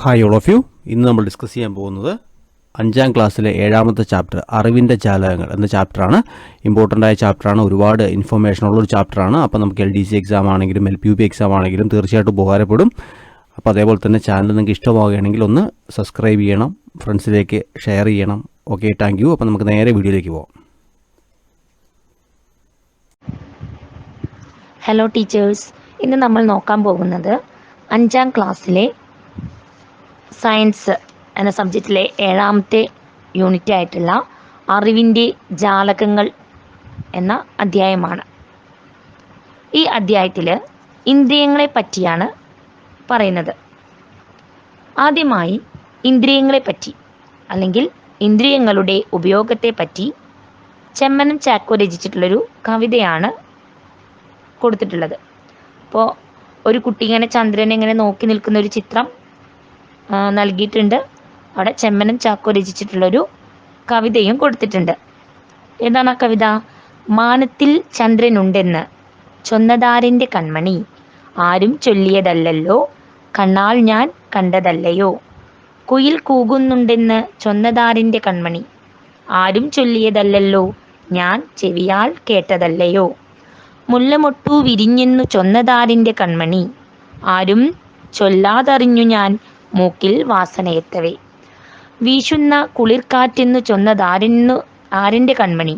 Hi all of U. ഇന്ന് നമ്മൾ discuss ചെയ്യാൻ പോകുന്നത് അഞ്ചാം ക്ലാസ്സിലെ ഏഴാമത്തെ ചാപ്റ്റർ അറിവിന്റെ ചാലകങ്ങൾ എന്ന ചാപ്റ്ററാണ്. ഇമ്പോർട്ടന്റ് ആയ ചാപ്റ്ററാണ്. ഒരുപാട് ഇൻഫർമേഷൻ ഉള്ള ഒരു ചാപ്റ്ററാണ്. അപ്പോൾ നമുക്ക് എൽ ഡി സി എക്സാം ആണെങ്കിലും L P U P exam ആണെങ്കിലും തീർച്ചയായിട്ടും ഉപകാരപ്പെടും. അപ്പോൾ അതേപോലെ തന്നെ ചാനൽ നിങ്ങൾക്ക് ഇഷ്ടമാവുകയാണെങ്കിൽ ഒന്ന് സബ്സ്ക്രൈബ് ചെയ്യണം ഫ്രണ്ട്സിലേക്ക് ഷെയർ ചെയ്യണം. ഓക്കെ താങ്ക് യു അപ്പോൾ നമുക്ക് നേരെ വീഡിയോയിലേക്ക് പോകാം ഹലോ ടീച്ചേഴ്സ് ഇന്ന് നമ്മൾ നോക്കാൻ പോകുന്നത് അഞ്ചാം ക്ലാസ്സിലെ സയൻസ് എന്ന സബ്ജക്റ്റിലെ ഏഴാമത്തെ യൂണിറ്റ് ആയിട്ടുള്ള അറിവിന്റെ ജാലകങ്ങൾ എന്ന അധ്യായമാണ്. ഈ അധ്യായത്തിൽ ഇന്ദ്രിയങ്ങളെ പറ്റിയാണ് പറയുന്നത്. ആദ്യമായി ഇന്ദ്രിയങ്ങളെ പറ്റി അല്ലെങ്കിൽ ഇന്ദ്രിയങ്ങളുടെ ഉപയോഗത്തെ പറ്റി ചെമ്മനം ചാക്കോ രചിച്ചിട്ടുള്ളൊരു കവിതയാണ് കൊടുത്തിട്ടുള്ളത്. അപ്പോൾ ഒരു കുട്ടി ഇങ്ങനെ ചന്ദ്രനെ ഇങ്ങനെ നോക്കി നിൽക്കുന്ന ഒരു ചിത്രം നൽകിയിട്ടുണ്ട്. അവിടെ ചെമ്മനം ചാക്കോ രചിച്ചിട്ടുള്ളൊരു കവിതയും കൊടുത്തിട്ടുണ്ട്. ഏതാണ് ആ കവിത? മാനത്തിൽ ചന്ദ്രനുണ്ടെന്ന്. ചൊന്നതാരന്റെ കൺമണി. ആരും ചൊല്ലിയതല്ലല്ലോ. കണ്ണാൽ ഞാൻ കണ്ടതല്ലയോ. കുയിൽ കൂകുന്നുണ്ടെന്ന് ചൊന്നതാരന്റെ കൺമണി. ആരും ചൊല്ലിയതല്ലല്ലോ. ഞാൻ ചെവിയാൽ കേട്ടതല്ലയോ. മുല്ലമൊട്ടു വിരിഞ്ഞെന്നു ചൊന്നതാരന്റെ കൺമണി. ആരും ചൊല്ലാതറിഞ്ഞു ഞാൻ മൂക്കിൽ വാസനയെത്തവേ വീശുന്ന കുളിർക്കാറ്റെന്നു ചൊന്നതാരെന്നു ആരെന്റെ കൺമണി?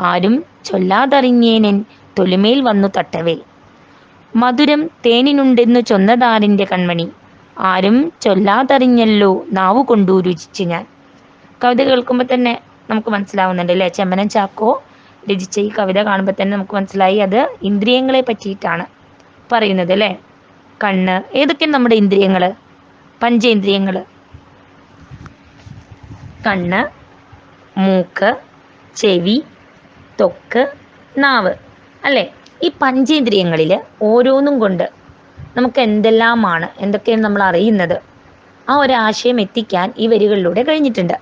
ആരും ചൊല്ലാതറിഞ്ഞേനെൻ തൊലിമേൽ വന്നു തട്ടവേ. മധുരം തേനിനുണ്ടെന്നു ചൊന്നതാരന്റെ കൺമണി? ആരും ചൊല്ലാതറിഞ്ഞല്ലോ നാവു കൊണ്ടു രുചിച്ച് ഞാൻ. കവിത കേൾക്കുമ്പോൾ തന്നെ നമുക്ക് മനസ്സിലാവുന്നുണ്ട് അല്ലേ? ചെമ്മനം ചാക്കോ രചിച്ച ഈ കവിത കാണുമ്പോൾ തന്നെ നമുക്ക് മനസ്സിലായി അത് ഇന്ദ്രിയങ്ങളെ പറ്റിയിട്ടാണ് പറയുന്നത് അല്ലേ? കണ്ണ് ഏതൊക്കെയാണ് നമ്മുടെ ഇന്ദ്രിയങ്ങൾ പഞ്ചേന്ദ്രിയങ്ങൾ കണ്ണ് മൂക്ക് ചെവി തൊക്ക് നാവ്. അല്ലേ? ഈ പഞ്ചേന്ദ്രിയങ്ങളിൽ ഓരോന്നും കൊണ്ട് നമുക്ക് എന്തെല്ലാമാണ് എന്തൊക്കെയാണ് നമ്മൾ അറിയുന്നത് ആ ഒരു ആശയം എത്തിക്കാൻ ഈ വരികളിലൂടെ കഴിഞ്ഞിട്ടുണ്ട്.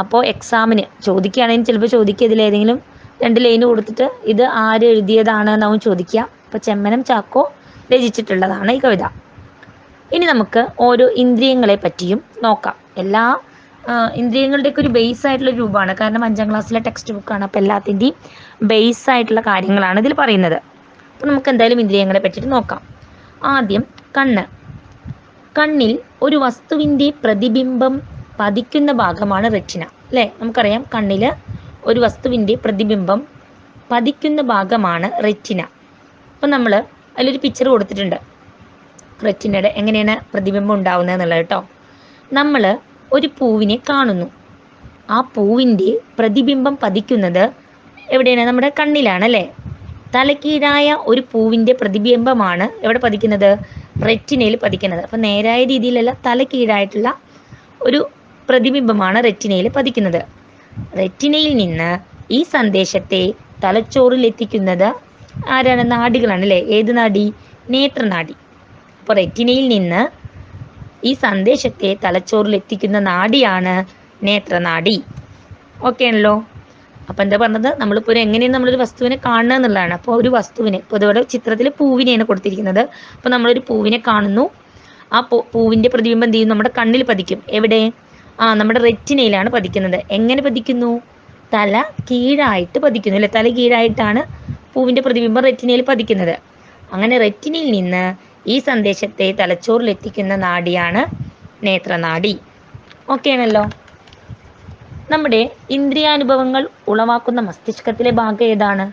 അപ്പോൾ എക്സാമിന് ചോദിക്കുകയാണെങ്കിൽ ചിലപ്പോൾ ചോദിക്കുക ഇതിലേതെങ്കിലും രണ്ട് ലൈന് കൊടുത്തിട്ട് ഇത് ആര് എഴുതിയതാണ് എന്നാവും ചോദിക്കുക. അപ്പോൾ ചെമ്മനം ചാക്കോ രചിച്ചിട്ടുള്ളതാണ് ഈ കവിത. ഇനി നമുക്ക് ഓരോ ഇന്ദ്രിയങ്ങളെ പറ്റിയും നോക്കാം. എല്ലാ ഇന്ദ്രിയങ്ങളുടെയൊക്കെ ഒരു ബേസ് ആയിട്ടുള്ള രൂപമാണ്. കാരണം അഞ്ചാം ക്ലാസ്സിലെ ടെക്സ്റ്റ് ബുക്കാണ് അപ്പോൾ എല്ലാത്തിന്റെയും ബേസ് ആയിട്ടുള്ള കാര്യങ്ങളാണ് ഇതിൽ പറയുന്നത്. അപ്പോൾ നമുക്ക് എന്തായാലും ഇന്ദ്രിയങ്ങളെ പറ്റിയിട്ട് നോക്കാം. ആദ്യം കണ്ണ്. കണ്ണിൽ ഒരു വസ്തുവിന്റെ പ്രതിബിംബം പതിക്കുന്ന ഭാഗമാണ് റെറ്റിന അല്ലേ? നമുക്കറിയാം കണ്ണിൽ ഒരു വസ്തുവിന്റെ പ്രതിബിംബം പതിക്കുന്ന ഭാഗമാണ് റെറ്റിന അപ്പം നമ്മൾ അതിലൊരു പിക്ചർ കൊടുത്തിട്ടുണ്ട്. റെറ്റിനയുടെ എങ്ങനെയാണ് പ്രതിബിംബം ഉണ്ടാവുന്നത് എന്നുള്ളത് കേട്ടോ നമ്മൾ ഒരു പൂവിനെ കാണുന്നു. ആ പൂവിന്റെ പ്രതിബിംബം പതിക്കുന്നത് എവിടെയാണ്? നമ്മുടെ കണ്ണിലാണ് അല്ലേ തലക്കീഴായ ഒരു പൂവിന്റെ പ്രതിബിംബമാണ് എവിടെ പതിക്കുന്നത്? റെറ്റിനയിൽ പതിക്കുന്നത്. അപ്പം നേരായ രീതിയിലല്ല തലക്കീഴായിട്ടുള്ള ഒരു പ്രതിബിംബമാണ് റെറ്റിനയിൽ പതിക്കുന്നത്. റെറ്റിനയിൽ നിന്ന് ഈ സന്ദേശത്തെ തലച്ചോറിൽ എത്തിക്കുന്നത് ആരാണ്? നാഡികളാണ് അല്ലേ? ഏത് നാഡി നേത്രനാഡി അപ്പോൾ റെറ്റിനയിൽ നിന്ന് ഈ സന്ദേശത്തെ തലച്ചോറിൽ എത്തിക്കുന്ന നാഡിയാണ് നേത്രനാഡി ഓക്കെ ആണല്ലോ? അപ്പം എന്താ പറഞ്ഞത്? നമ്മളിപ്പോൾ ഒരു എങ്ങനെയാണ് നമ്മളൊരു വസ്തുവിനെ കാണുക എന്നുള്ളതാണ്. അപ്പോൾ ഒരു വസ്തുവിനെ ഇപ്പോൾ ഇതുപോലെ ചിത്രത്തിൽ പൂവിനെയാണ് കൊടുത്തിരിക്കുന്നത്. അപ്പോൾ നമ്മളൊരു പൂവിനെ കാണുന്നു. ആ പൂവിന്റെ പ്രതിബിംബം എന്ത് ചെയ്യും? നമ്മുടെ കണ്ണിൽ പതിക്കും. എവിടെ? ആ നമ്മുടെ റെറ്റിനയിലാണ് പതിക്കുന്നത്. എങ്ങനെ പതിക്കുന്നു? തല കീഴായിട്ട് പതിക്കുന്നു അല്ലെ? തല കീഴായിട്ടാണ് പൂവിന്റെ പ്രതിബിംബം റെറ്റിനയിൽ പതിക്കുന്നത്. അങ്ങനെ റെറ്റിനയിൽ നിന്ന് ഈ സന്ദേശത്തെ തലച്ചോറിൽ എത്തിക്കുന്ന നാഡിയാണ് നേത്രനാഡി ഓക്കെ ആണല്ലോ? നമ്മുടെ ഇന്ദ്രിയാനുഭവങ്ങൾ ഉളവാക്കുന്ന മസ്തിഷ്കത്തിലെ ഭാഗം ഏതാണ്?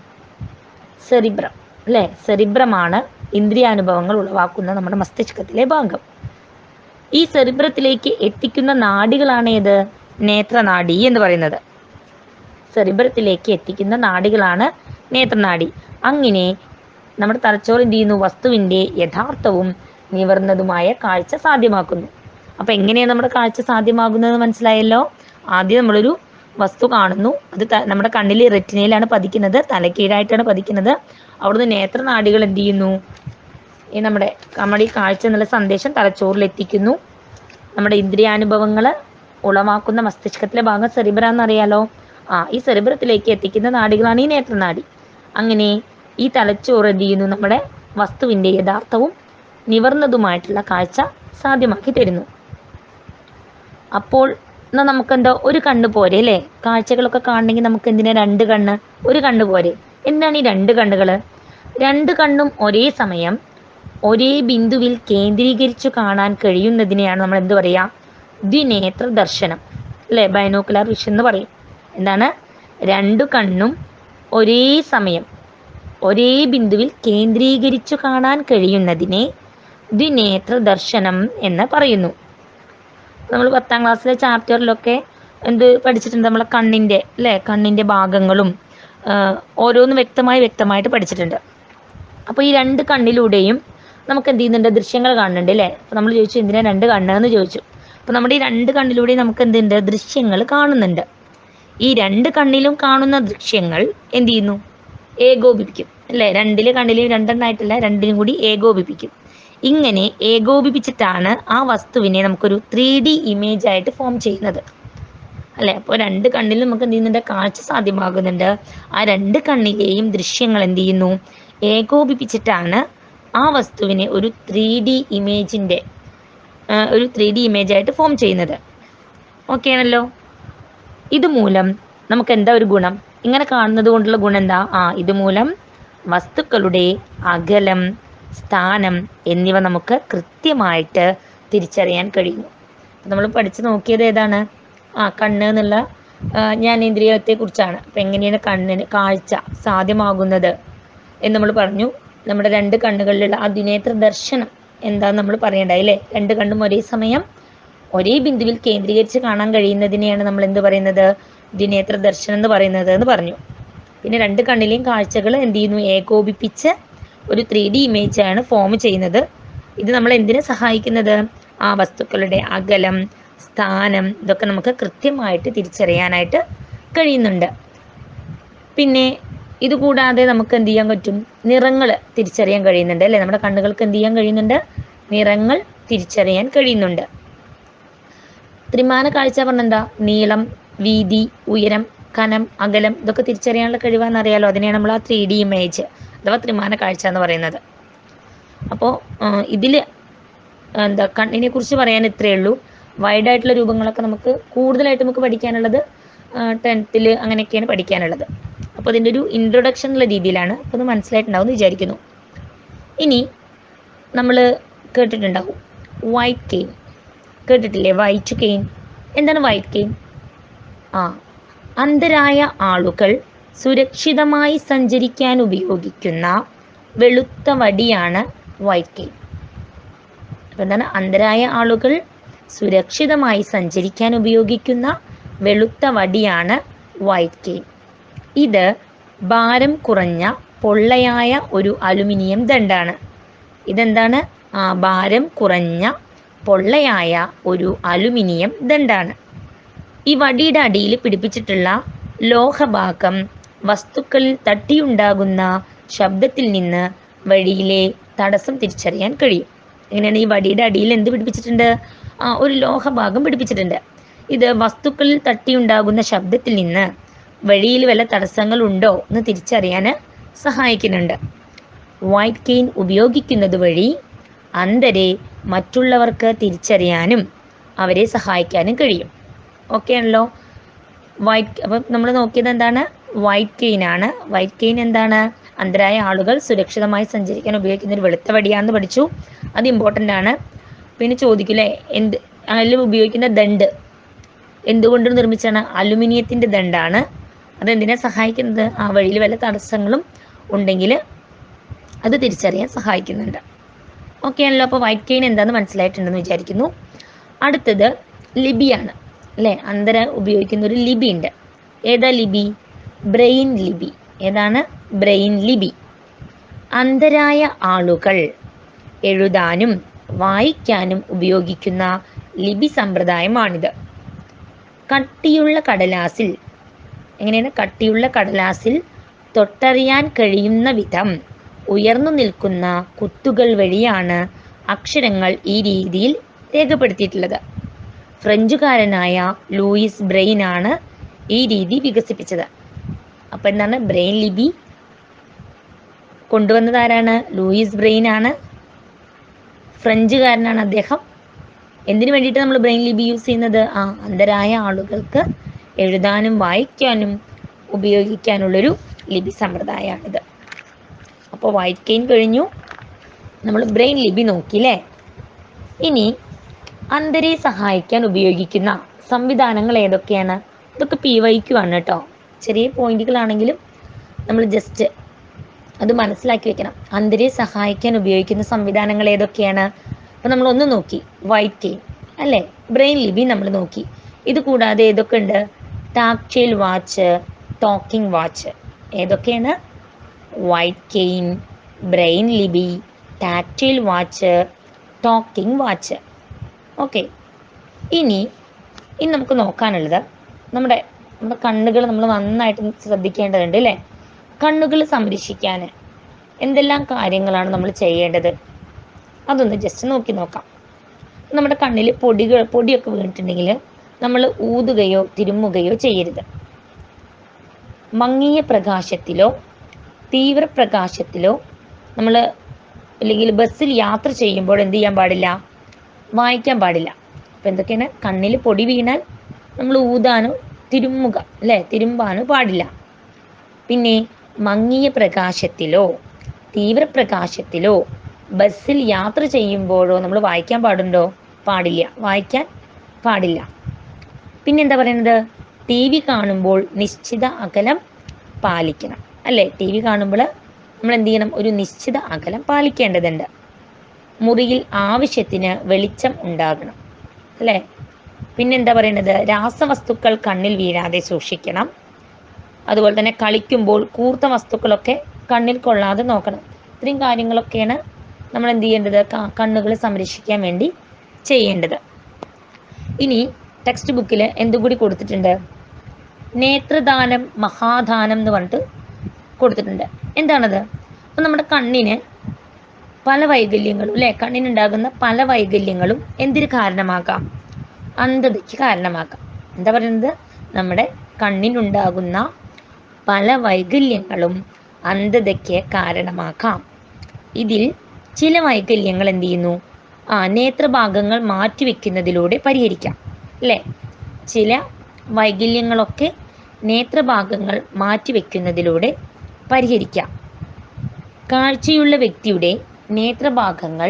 സെറിബ്രം. അല്ലേ? സെറിബ്രമാണ് ഇന്ദ്രിയാനുഭവങ്ങൾ ഉളവാക്കുന്ന നമ്മുടെ മസ്തിഷ്കത്തിലെ ഭാഗം. ഈ സെറിബ്രത്തിലേക്ക് എത്തിക്കുന്ന നാഡികളാണ് ഏത്? നേത്രനാഡി എന്ന് പറയുന്നത്. സെറിബ്രത്തിലേക്ക് എത്തിക്കുന്ന നാഡികളാണ് നേത്രനാഡി അങ്ങനെ നമ്മുടെ തലച്ചോറ് എന്ത് ചെയ്യുന്നു? വസ്തുവിന്റെ യഥാർത്ഥവും നിവർന്നതുമായ കാഴ്ച സാധ്യമാക്കുന്നു. അപ്പോൾ എങ്ങനെയാണ് നമ്മുടെ കാഴ്ച സാധ്യമാകുന്നത് മനസ്സിലായല്ലോ? ആദ്യം നമ്മളൊരു വസ്തു കാണുന്നു. അത് നമ്മുടെ കണ്ണിൽ റെറ്റിനയിലാണ് പതിക്കുന്നത്. തലക്കീഴായിട്ടാണ് പതിക്കുന്നത്. അവിടുന്ന് നേത്രനാടികൾ എന്ത് ചെയ്യുന്നു? ഈ നമ്മുടെ നമ്മുടെ ഈ കാഴ്ച എന്നുള്ള സന്ദേശം തലച്ചോറിൽ എത്തിക്കുന്നു. നമ്മുടെ ഇന്ദ്രിയാനുഭവങ്ങൾ ഉളവാക്കുന്ന മസ്തിഷ്കത്തിലെ ഭാഗം സെറിബ്ര എന്നറിയാലോ? ആ ഈ സെറിബ്രത്തിലേക്ക് എത്തിക്കുന്ന നാഡികളാണ് ഈ നേത്രനാഡി അങ്ങനെ ഈ തലച്ചോറ് എന്ത് ചെയ്യുന്നു? നമ്മുടെ വസ്തുവിന്റെ യഥാർത്ഥവും നിവർന്നതുമായിട്ടുള്ള കാഴ്ച സാധ്യമാക്കി തരുന്നു. അപ്പോൾ എന്നാൽ നമുക്കെന്താ? ഒരു കണ്ണ് പോരെ അല്ലേ? കാഴ്ചകളൊക്കെ കാണണമെങ്കിൽ നമുക്ക് എന്തിനാ രണ്ട് കണ്ണ്? ഒരു കണ്ണ് പോരെ എന്താണ് ഈ രണ്ട് കണ്ണുകൾ രണ്ട് കണ്ണും ഒരേ സമയം ഒരേ ബിന്ദുവിൽ കേന്ദ്രീകരിച്ചു കാണാൻ കഴിയുന്നതിനെയാണ് നമ്മൾ എന്ത് പറയുക ദ്വിനേത്ര ദർശനം. അല്ലേ? ബൈനോക്കുലർ വിഷൻ എന്ന് പറയും. എന്താണ്? രണ്ടു കണ്ണും ഒരേ സമയം ഒരേ ബിന്ദുവിൽ കേന്ദ്രീകരിച്ചു കാണാൻ കഴിയുന്നതിനെ ദ്വിനേത്ര ദർശനം എന്ന് പറയുന്നു. നമ്മൾ പത്താം ക്ലാസ്സിലെ ചാപ്റ്ററിലൊക്കെ എന്ത് പഠിച്ചിട്ടുണ്ട്? നമ്മളെ കണ്ണിന്റെ അല്ലേ? കണ്ണിന്റെ ഭാഗങ്ങളും ഓരോന്ന് വ്യക്തമായി വ്യക്തമായിട്ട് പഠിച്ചിട്ടുണ്ട്. അപ്പോൾ ഈ രണ്ട് കണ്ണിലൂടെയും നമുക്ക് എന്ത് ചെയ്യുന്നുണ്ട്? ദൃശ്യങ്ങൾ കാണുന്നുണ്ട് അല്ലേ? അപ്പോൾ നമ്മൾ ചോദിച്ചു എന്തിനാ രണ്ട് കണ്ണെന്ന് ചോദിച്ചു. അപ്പോൾ നമ്മുടെ ഈ രണ്ട് കണ്ണിലൂടെയും നമുക്ക് എന്തുണ്ട് ദൃശ്യങ്ങൾ കാണുന്നുണ്ട്. ഈ രണ്ട് കണ്ണിലും കാണുന്ന ദൃശ്യങ്ങൾ എന്ത് ചെയ്യുന്നു? ഏകോപിപ്പിക്കും. അല്ലേ? രണ്ടിൽ കണ്ണിലും രണ്ടെണ്ണായിട്ടല്ല രണ്ടിനും കൂടി ഏകോപിപ്പിക്കും. ഇങ്ങനെ ഏകോപിപ്പിച്ചിട്ടാണ് ആ വസ്തുവിനെ നമുക്കൊരു ത്രീ ഡി ഇമേജ് ആയിട്ട് ഫോം ചെയ്യുന്നത്. അല്ലെ? അപ്പോൾ രണ്ട് കണ്ണിൽ നമുക്ക് എന്ത് ചെയ്യുന്നുണ്ട്? കാഴ്ച സാധ്യമാകുന്നുണ്ട്. ആ രണ്ട് കണ്ണിലെയും ദൃശ്യങ്ങൾ എന്ത് ചെയ്യുന്നു? ഏകോപിപ്പിച്ചിട്ടാണ് ആ വസ്തുവിനെ ഒരു ത്രീ ഡി ഇമേജിന്റെ ഒരു ത്രീ ഡി ഇമേജ് ആയിട്ട് ഫോം ചെയ്യുന്നത്. ഓക്കെ ആണല്ലോ? ഇതുമൂലം നമുക്ക് എന്താ ഒരു ഗുണം? ഇങ്ങനെ കാണുന്നത് കൊണ്ടുള്ള ഗുണം എന്താ? ആ ഇതുമൂലം വസ്തുക്കളുടെ അകലം സ്ഥാനം എന്നിവ നമുക്ക് കൃത്യമായിട്ട് തിരിച്ചറിയാൻ കഴിയുന്നു നമ്മൾ പഠിച്ചു നോക്കിയത് ഏതാണ്? ആ കണ്ണ് എന്നുള്ള ജ്ഞാനേന്ദ്രിയത്തെ കുറിച്ചാണ് അപ്പം എങ്ങനെയാണ് കണ്ണിന് കാഴ്ച സാധ്യമാകുന്നത് എന്ന് നമ്മൾ പറഞ്ഞു. നമ്മുടെ രണ്ട് കണ്ണുകളിലുള്ള ആ ദിനേത്ര ദർശനം എന്താന്ന് നമ്മൾ പറയണ്ടായി അല്ലേ? രണ്ട് കണ്ണും ഒരേ സമയം ഒരേ ബിന്ദുവിൽ കേന്ദ്രീകരിച്ച് കാണാൻ കഴിയുന്നതിനെയാണ് നമ്മൾ എന്ത് പറയുന്നത്? ദിനേത്ര ദർശനം എന്ന് പറയുന്നത് എന്ന് പറഞ്ഞു. പിന്നെ രണ്ട് കണ്ണിലെയും കാഴ്ചകൾ എന്ത് ചെയ്യുന്നു? ഏകോപിപ്പിച്ച് ഒരു ത്രീ ഡി ഇമേജാണ് ഫോം ചെയ്യുന്നത്. ഇത് നമ്മൾ എന്തിനെ സഹായിക്കുന്നത്? ആ വസ്തുക്കളുടെ അകലം സ്ഥാനം ഇതൊക്കെ നമുക്ക് കൃത്യമായിട്ട് തിരിച്ചറിയാനായിട്ട് കഴിയുന്നുണ്ട്. പിന്നെ ഇതുകൂടാതെ നമുക്ക് എന്ത് ചെയ്യാൻ പറ്റും? നിറങ്ങൾ തിരിച്ചറിയാൻ കഴിയുന്നുണ്ട് അല്ലേ? നമ്മുടെ കണ്ണുകൾക്ക് എന്ത് ചെയ്യാൻ കഴിയുന്നുണ്ട്? നിറങ്ങൾ തിരിച്ചറിയാൻ കഴിയുന്നുണ്ട്. ത്രിമാന കാഴ്ച പറഞ്ഞെന്താ? നീളം വീതി ഉയരം കനം അകലം ഇതൊക്കെ തിരിച്ചറിയാനുള്ള കഴിവാന്ന് അറിയാലോ? അതിനെയാണ് നമ്മൾ ആ ത്രീ ഡി ഇമേജ് അഥവാ ത്രിമാന കാഴ്ച എന്ന് പറയുന്നത്. അപ്പോൾ ഇതിൽ എന്താ കണ്ണിനെ കുറിച്ച് പറയാൻ ഇത്രയേ ഉള്ളൂ. വൈഡായിട്ടുള്ള രൂപങ്ങളൊക്കെ നമുക്ക് കൂടുതലായിട്ട് നമുക്ക് പഠിക്കാനുള്ളത് ടെൻത്തിൽ അങ്ങനെയൊക്കെയാണ് പഠിക്കാനുള്ളത്. അപ്പോൾ അതിന്റെ ഒരു ഇൻട്രൊഡക്ഷൻ എന്നുള്ള രീതിയിലാണ് അപ്പോൾ അത് മനസ്സിലായിട്ടുണ്ടാവും എന്ന് വിചാരിക്കുന്നു. ഇനി നമ്മൾ കേട്ടിട്ടുണ്ടാവും വൈറ്റ് കെയിൻ കേട്ടിട്ടില്ലേ? വൈറ്റ് കെയിൻ എന്താണ് വൈറ്റ് കെയിൻ ആ അന്ധരായ ആളുകൾ സുരക്ഷിതമായി സഞ്ചരിക്കാൻ ഉപയോഗിക്കുന്ന വെളുത്ത വടിയാണ് വൈറ്റ് അപ്പോൾ എന്താണ്? അന്ധരായ ആളുകൾ സുരക്ഷിതമായി സഞ്ചരിക്കാൻ ഉപയോഗിക്കുന്ന വെളുത്ത വടിയാണ് വൈറ്റ് കെയിൻ ഇത് ഭാരം കുറഞ്ഞ പൊള്ളയായ ഒരു അലുമിനിയം ദണ്ടാണ്. ഇതെന്താണ്? ഭാരം കുറഞ്ഞ പൊള്ളയായ ഒരു അലുമിനിയം ദണ്ടാണ്. ഈ വടിയുടെ അടിയിൽ പിടിപ്പിച്ചിട്ടുള്ള ലോഹഭാഗം വസ്തുക്കളിൽ തട്ടിയുണ്ടാകുന്ന ശബ്ദത്തിൽ നിന്ന് വഴിയിലെ തടസ്സം തിരിച്ചറിയാൻ കഴിയും. എങ്ങനെയാണ് ഈ വടിയുടെ അടിയിൽ എന്ത് പിടിപ്പിച്ചിട്ടുണ്ട്? ആ ഒരു ലോഹഭാഗം പിടിപ്പിച്ചിട്ടുണ്ട്. ഇത് വസ്തുക്കളിൽ തട്ടിയുണ്ടാകുന്ന ശബ്ദത്തിൽ നിന്ന് വഴിയിൽ വല്ല തടസ്സങ്ങൾ ഉണ്ടോ എന്ന് തിരിച്ചറിയാൻ സഹായിക്കുന്നുണ്ട്. വൈറ്റ് കെയിൻ ഉപയോഗിക്കുന്നത് വഴി അന്ധരെ മറ്റുള്ളവർക്ക് തിരിച്ചറിയാനും അവരെ സഹായിക്കാനും കഴിയും. ഓക്കെ ആണല്ലോ. വൈറ്റ് അപ്പം നമ്മൾ നോക്കിയത് എന്താണ്? വൈറ്റ് കെയിൻ ആണ്. വൈറ്റ് കെയിൻ എന്താണ്? അന്ധരായ ആളുകൾ സുരക്ഷിതമായി സഞ്ചരിക്കാൻ ഉപയോഗിക്കുന്ന ഒരു വെളുത്ത വടിയാണെന്ന് പഠിച്ചു. അത് ഇമ്പോർട്ടന്റ് ആണ്. പിന്നെ ചോദിക്കില്ലേ എന്ത് അതിൽ ഉപയോഗിക്കുന്ന ദണ്ട്. എന്തുകൊണ്ട് നിർമ്മിച്ചാണ് അലുമിനിയത്തിന്റെ ദണ്ടാണ്. അതെന്തിനാ സഹായിക്കുന്നത്? ആ വഴിയിൽ വല്ല തടസ്സങ്ങളും ഉണ്ടെങ്കിൽ അത് തിരിച്ചറിയാൻ സഹായിക്കുന്നുണ്ട്. ഓക്കെ ആണല്ലോ. അപ്പോൾ വൈറ്റ് കെയിൻ എന്താണെന്ന് മനസ്സിലായിട്ടുണ്ടെന്ന് വിചാരിക്കുന്നു. അടുത്തത് ലിബിയാണ്. അല്ലേ? അന്തര ഉപയോഗിക്കുന്ന ഒരു ലിപി ഉണ്ട് ഏതാ ലിപി? ബ്രെയിൻ ലിപി. ഏതാണ്? ബ്രെയിൻ ലിപി. അന്തരായ ആളുകൾ എഴുതാനും വായിക്കാനും ഉപയോഗിക്കുന്ന ലിപി സമ്പ്രദായമാണിത്. കട്ടിയുള്ള കടലാസിൽ എങ്ങനെയാണ്? കട്ടിയുള്ള കടലാസിൽ തൊട്ടറിയാൻ കഴിയുന്ന വിധം ഉയർന്നു നിൽക്കുന്ന കുത്തുകൾ വഴിയാണ് അക്ഷരങ്ങൾ ഈ രീതിയിൽ രേഖപ്പെടുത്തിയിട്ടുള്ളത്. ഫ്രഞ്ചുകാരനായ ലൂയിസ് ബ്രെയിൻ ആണ് ഈ രീതി വികസിപ്പിച്ചത്. അപ്പം എന്താണ്? ബ്രെയിൻ ലിപി കൊണ്ടുവന്നത് ആരാണ് ലൂയിസ് ബ്രെയിൻ ആണ്. ഫ്രഞ്ചുകാരനാണ് അദ്ദേഹം. എന്തിനു വേണ്ടിയിട്ട് നമ്മൾ ബ്രെയിൻ ലിപി യൂസ് ചെയ്യുന്നത്? ആ അന്ധരായ ആളുകൾക്ക് എഴുതാനും വായിക്കാനും ഉപയോഗിക്കാനുള്ളൊരു ലിപി സമ്പ്രദായമാണിത്. അപ്പോൾ വൈറ്റ് കെയിൻ കഴിഞ്ഞു. നമ്മൾ ബ്രെയിൻ ലിപി നോക്കിയില്ലേ ഇനി അന്ധരെ സഹായിക്കാൻ ഉപയോഗിക്കുന്ന സംവിധാനങ്ങൾ ഏതൊക്കെയാണ്? ഇതൊക്കെ പി വൈക്കു ആണ് കേട്ടോ ചെറിയ പോയിന്റുകളാണെങ്കിലും നമ്മൾ ജസ്റ്റ് അത് മനസ്സിലാക്കി വെക്കണം. അന്ധരെ സഹായിക്കാൻ ഉപയോഗിക്കുന്ന സംവിധാനങ്ങൾ ഏതൊക്കെയാണ്? അപ്പോൾ നമ്മൾ ഒന്ന് നോക്കി. വൈറ്റ് കെയിൻ അല്ലേ? ബ്രെയിൻ ലിബി നമ്മൾ നോക്കി. ഇത് കൂടാതെ ഏതൊക്കെ ഉണ്ട്? ടാക്ടൈൽ വാച്ച് ടോക്കിംഗ് വാച്ച് ഏതൊക്കെയാണ്? White cane brain Libi tactile watch talking watch okay ഇനി ഇനി നമുക്ക് നോക്കാനുള്ളത് നമ്മുടെ നമ്മുടെ കണ്ണുകൾ നമ്മൾ നന്നായിട്ട് ശ്രദ്ധിക്കേണ്ടതുണ്ട് അല്ലേ കണ്ണുകൾ സംരക്ഷിക്കാൻ എന്തെല്ലാം കാര്യങ്ങളാണ് നമ്മൾ ചെയ്യേണ്ടത്? അതൊന്ന് ജസ്റ്റ് നോക്കി നോക്കാം. നമ്മുടെ കണ്ണിൽ പൊടികൾ പൊടിയൊക്കെ വീണിട്ടുണ്ടെങ്കിൽ നമ്മൾ ഊതുകയോ തിരുമ്മുകയോ ചെയ്യരുത്. മങ്ങിയ പ്രകാശത്തിലോ തീവ്രപ്രകാശത്തിലോ നമ്മൾ അല്ലെങ്കിൽ ബസ്സിൽ യാത്ര ചെയ്യുമ്പോൾ എന്ത് ചെയ്യാൻ പാടില്ല? വായിക്കാൻ പാടില്ല. അപ്പം എന്തൊക്കെയാണ്? കണ്ണിൽ പൊടി വീണാൽ നമ്മൾ ഊതാനോ തിരുമ്മുക അല്ലേ? തിരുമ്പാനോ പാടില്ല. പിന്നെ മങ്ങിയ പ്രകാശത്തിലോ തീവ്രപ്രകാശത്തിലോ ബസ്സിൽ യാത്ര ചെയ്യുമ്പോഴോ നമ്മൾ വായിക്കാൻ പാടുണ്ടോ? പാടില്ല. വായിക്കാൻ പാടില്ല. പിന്നെന്താ പറയുന്നത്? ടി വി കാണുമ്പോൾ നിശ്ചിത അകലം പാലിക്കണം അല്ലേ? ടി വി കാണുമ്പോൾ നമ്മൾ എന്ത് ചെയ്യണം? ഒരു നിശ്ചിത അകലം പാലിക്കേണ്ടതുണ്ട്. മുറിയിൽ ആവശ്യത്തിന് വെളിച്ചം ഉണ്ടാകണം. അല്ലേ? പിന്നെന്താ പറയുന്നത് രാസവസ്തുക്കൾ കണ്ണിൽ വീഴാതെ സൂക്ഷിക്കണം. അതുപോലെ തന്നെ കളിക്കുമ്പോൾ കൂർത്ത വസ്തുക്കളൊക്കെ കണ്ണിൽ കൊള്ളാതെ നോക്കണം. ഇത്രയും കാര്യങ്ങളൊക്കെയാണ് നമ്മൾ എന്ത് ചെയ്യേണ്ടത്? കണ്ണുകൾ സംരക്ഷിക്കാൻ വേണ്ടി ചെയ്യേണ്ടത്. ഇനി ടെക്സ്റ്റ് ബുക്കിൽ എന്തുകൂടി കൊടുത്തിട്ടുണ്ട്. നേത്രദാനം മഹാദാനം എന്ന് പറഞ്ഞിട്ട് കൊടുത്തിട്ടുണ്ട്. എന്താണത്? അപ്പം നമ്മുടെ കണ്ണിന് പല വൈകല്യങ്ങളും അല്ലെ കണ്ണിനുണ്ടാകുന്ന പല വൈകല്യങ്ങളും എന്തിന് കാരണമാകാം? അന്ധതയ്ക്ക് കാരണമാകാം. എന്താ പറയുന്നത്? നമ്മുടെ കണ്ണിനുണ്ടാകുന്ന പല വൈകല്യങ്ങളും അന്ധതയ്ക്ക് കാരണമാക്കാം ഇതിൽ ചില വൈകല്യങ്ങൾ എന്ത് ചെയ്യുന്നു? ആ നേത്രഭാഗങ്ങൾ മാറ്റിവെക്കുന്നതിലൂടെ പരിഹരിക്കാം. അല്ലേ ചില വൈകല്യങ്ങളൊക്കെ നേത്രഭാഗങ്ങൾ മാറ്റിവെക്കുന്നതിലൂടെ പരിഹരിക്കാം. കാഴ്ചയുള്ള വ്യക്തിയുടെ നേത്രഭാഗങ്ങൾ